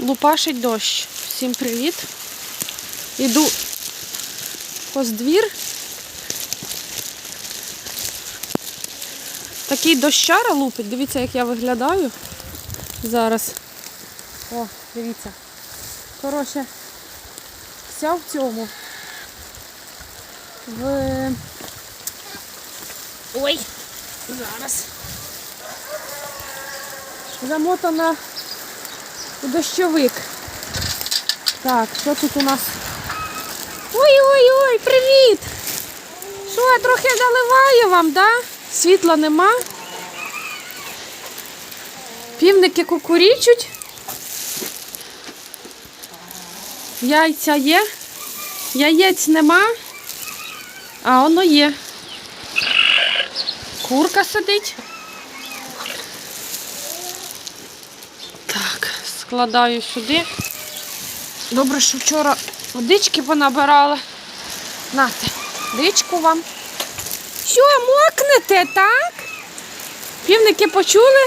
Лупашить дощ. Всім привіт. Іду по двір. Такий дощара лупить. Дивіться, як я виглядаю зараз. О, дивіться. Коротше, вся в цьому. В... Ой, зараз. Замотана дощовик. Так, що тут у нас? Ой-ой-ой, привіт! Що, трохи заливаю вам, да? Світла нема. Півники кукурічуть. Яйця є. Яєць нема. А воно є. Курка сидить. Так, складаю сюди. Добре, що вчора водички понабирала. Нате, дичку вам. Що, мокнете, так? Півники почули?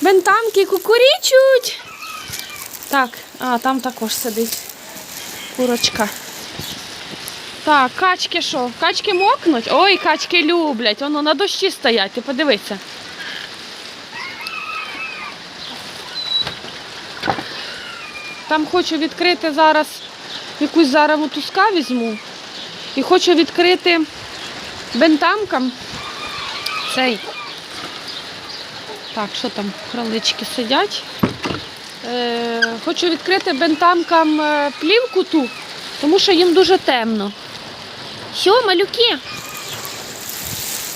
Бентамки кукурічуть. Так, а там також сидить курочка. Так, качки що? Качки мокнуть? Ой, качки люблять. Воно на дощі стоять, ти подивися. Там хочу відкрити зараз якусь зараз мотузка візьму. І хочу відкрити бентамкам цей. Так, що там, кролички сидять. Е, хочу відкрити бентамкам е, плівку ту, тому що їм дуже темно. Що, малюки?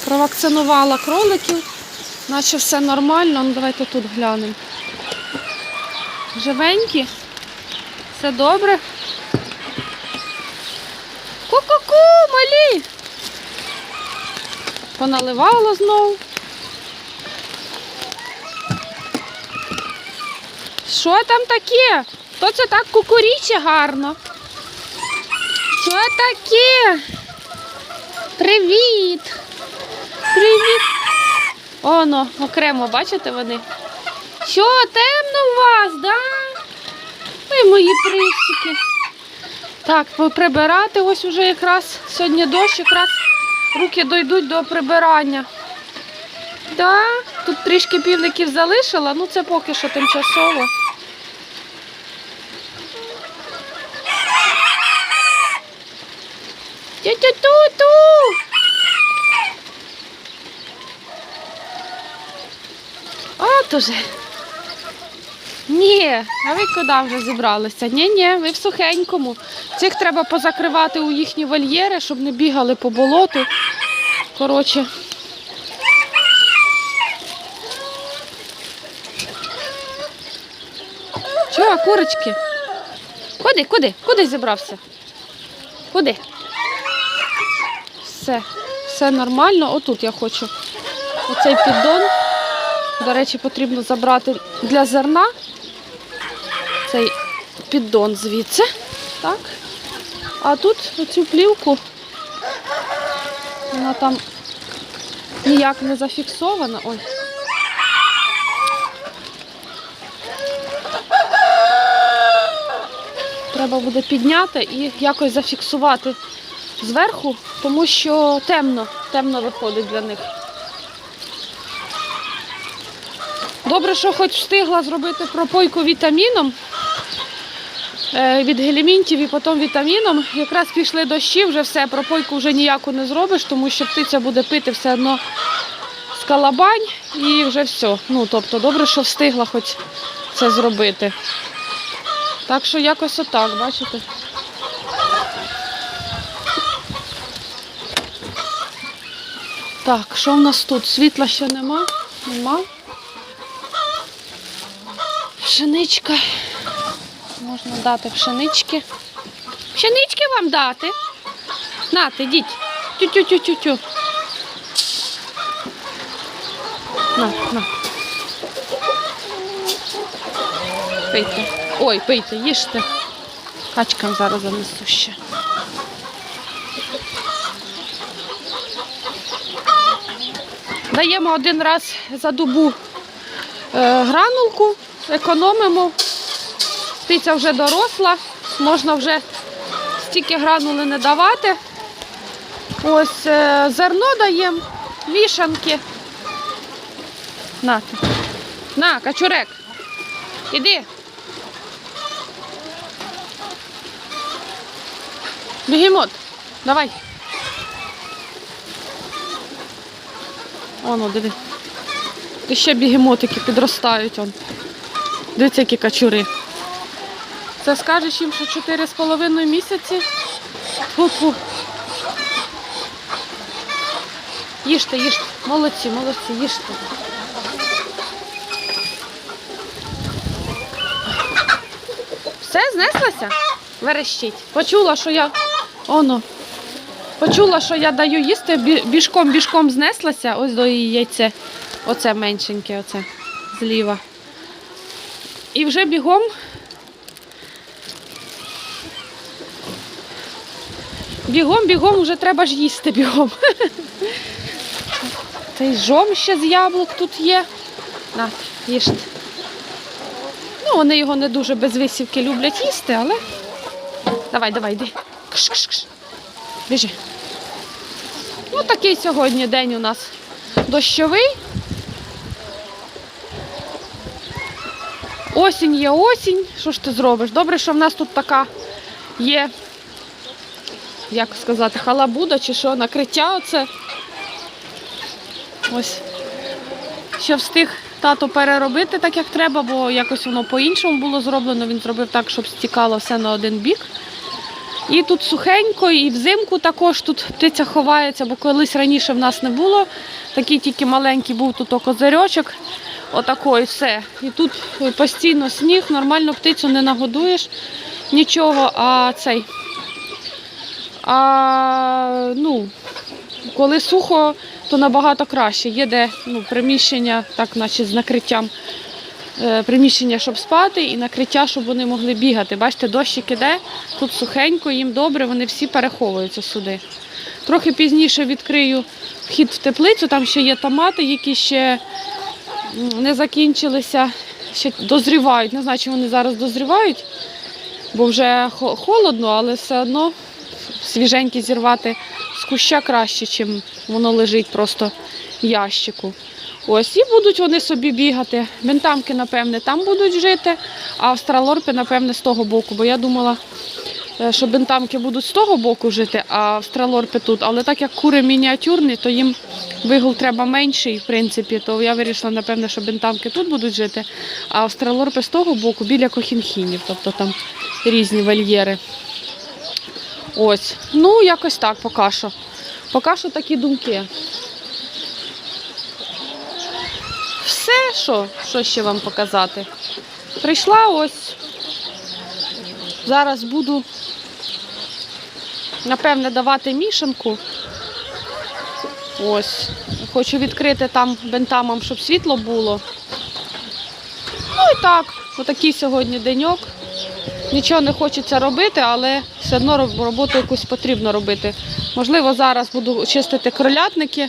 Провакцинувала кроликів, наче все нормально. Ну, давайте тут глянемо. Живенькі. Все добре. Ку-ку-ку, малі. Поналивало знову. Що там таке? Хто це так кукуріче гарно? Що таке? Привіт! Привіт! Оно, окремо, бачите вони? Що, темно у вас, да? Ой, мої прищики. Так, прибирати ось уже якраз сьогодні дощ, якраз руки дойдуть до прибирання. Да, тут трішки півників залишила, ну це поки що тимчасово. Тю-тю-ту-ту! От уже. Ні, а ви куди вже зібралися? Ні, ні, ви в сухенькому. Цих треба позакривати у їхні вольєри, щоб не бігали по болоту. Коротше. Чого, курочки? Куди, куди? Куди зібрався? Куди? Все, все нормально. Отут я хочу оцей піддон. До речі, потрібно забрати для зерна піддон звідси. Так. А тут оцю плівку, вона там ніяк не зафіксована. Ой. Треба буде підняти і якось зафіксувати зверху, тому що темно, темно виходить для них. Добре, що хоч встигла зробити пропойку вітаміном від гелімінтів і потім вітаміном. Якраз пішли дощі, вже все, пропойку вже ніяку не зробиш, тому що птиця буде пити все одно з калабань і вже все. Ну, тобто, добре, що встигла хоч це зробити. Так що якось отак, бачите? Так, що в нас тут? Світла ще нема? Нема. Пшеничка. Можна дати пшенички. Пшенички вам дати. Нате, йдіть. Тю-тю-тю-тю-тю. На, на. Пийте. Ой, пийте, їжте. Качкам зараз занесу ще. Даємо один раз за добу е, гранулку, економимо Птиця вже доросла, можна вже стільки гранули не давати. Ось е, зерно даємо, вішанки. На, ти. на, качурек. Іди. Бігемот, давай. Оно, диви. І ще бігемотики підростають. Он. Дивіться, які качури. Це скажеш їм, що 4,5 місяці. Фу-фу. Їжте, їжте. Молодці, молодці, їжте. Все, знеслася? Верещить. Почула, що я. Оно. Почула, що я даю їсти, бі- бішком бішком знеслася, ось до її яйце. Оце меншеньке, оце зліва. І вже бігом. Бігом, бігом, вже треба ж їсти бігом. Та й жом ще з яблук тут є. На, їжте. Ну, вони його не дуже без висівки люблять їсти, але. Давай, давай, йди. Кш-кш-кш. Біжи. Ну, такий сьогодні день у нас дощовий. Осінь є осінь. Що ж ти зробиш? Добре, що в нас тут така є, як сказати, халабуда чи що, накриття оце. Ось. Ще встиг тато переробити так, як треба, бо якось воно по-іншому було зроблено. Він зробив так, щоб стікало все на один бік. І тут сухенько, і взимку також тут птиця ховається, бо колись раніше в нас не було. Такий тільки маленький був тут козирьочок. Отакий все. І тут постійно сніг, нормально птицю не нагодуєш нічого, а цей. А, ну, коли сухо, то набагато краще. Є де ну, приміщення, так наче з накриттям. Е, приміщення, щоб спати, і накриття, щоб вони могли бігати. Бачите, дощик іде, тут сухенько, їм добре, вони всі переховуються сюди. Трохи пізніше відкрию вхід в теплицю, там ще є томати, які ще не закінчилися, ще дозрівають. Не знаю, чи вони зараз дозрівають, бо вже холодно, але все одно свіженькі зірвати з куща краще, чим воно лежить просто в ящику. Ось, і будуть вони собі бігати. Бентамки, напевне, там будуть жити, а австралорпи, напевне, з того боку. Бо я думала, е, що бентамки будуть з того боку жити, а австралорпи тут. Але так як кури мініатюрні, то їм вигул треба менший, в принципі, то я вирішила, напевне, що бентамки тут будуть жити, а австралорпи з того боку біля кохінхінів, тобто там різні вольєри. Ось. Ну, якось так поки що. Поки що такі думки. Все, що, що ще вам показати? Прийшла ось. Зараз буду, напевне, давати мішанку. Ось. Хочу відкрити там бентамом, щоб світло було. Ну і так, отакий сьогодні деньок. Нічого не хочеться робити, але все одно роботу якусь потрібно робити. Можливо, зараз буду чистити кролятники.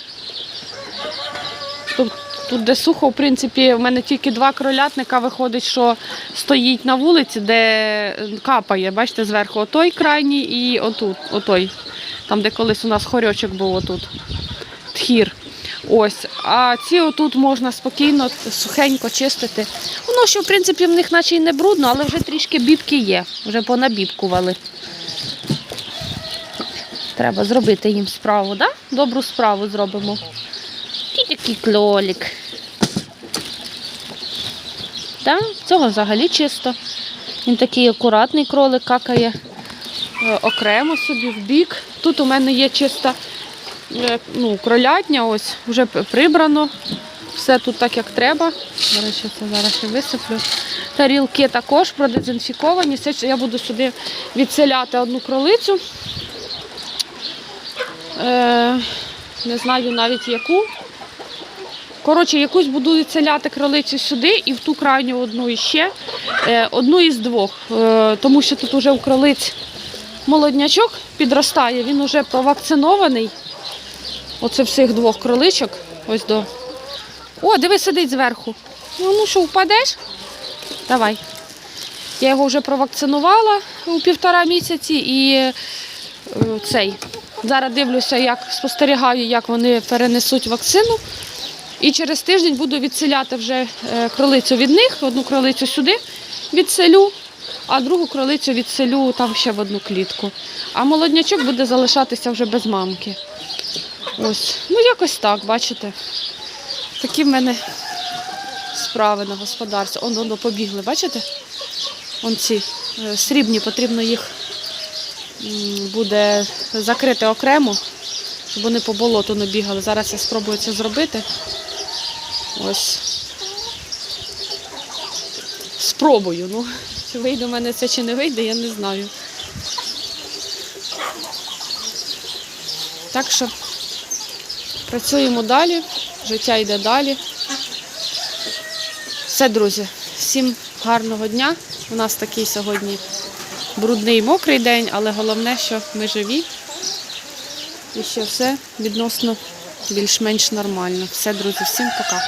Тут, тут де сухо, в принципі, в мене тільки два кролятника виходить, що стоїть на вулиці, де капає. Бачите, зверху отой крайній і отут, отой. Там, де колись у нас хорьочок був отут. Тхір. Ось. А ці отут можна спокійно, сухенько чистити. Воно що, в принципі, в них наче й не брудно, але вже трішки бібки є. Вже понабібкували. Треба зробити їм справу, да? Добру справу зробимо. І такий кльолік. Да? Цього взагалі чисто. Він такий акуратний кролик, какає е, окремо собі в бік. Тут у мене є чиста ну, кролятня, ось вже прибрано. Все тут так, як треба. Зараз ще це зараз ще висиплю. Тарілки також продезінфіковані. Все, я буду сюди відселяти одну кролицю. Е, не знаю навіть яку. Коротше, якусь буду відселяти кролицю сюди і в ту крайню одну іще. Е, одну із двох. Е, тому що тут вже у кролиць молоднячок підростає, він вже провакцинований. Оце всіх двох кроличок. Ось до. О, диви, сидить зверху. Ну, ну що, впадеш? Давай. Я його вже провакцинувала у півтора місяці і е, цей. Зараз дивлюся, як спостерігаю, як вони перенесуть вакцину. І через тиждень буду відселяти вже е, кролицю від них, одну кролицю сюди відселю, а другу кролицю відселю там ще в одну клітку. А молоднячок буде залишатися вже без мамки. Ось, ну якось так, бачите. Такі в мене справи на господарстві. Он, он, побігли, бачите? Он ці е, срібні, потрібно їх буде закрити окремо, щоб вони по болоту не бігали. Зараз я спробую це зробити. Ось. Спробую. Ну, чи вийде в мене це чи не вийде, я не знаю. Так що працюємо далі, життя йде далі. Все, друзі, всім гарного дня. У нас такий сьогодні брудний мокрий день, але головне, що ми живі. І що все відносно більш-менш нормально. Все, друзі, всім пока.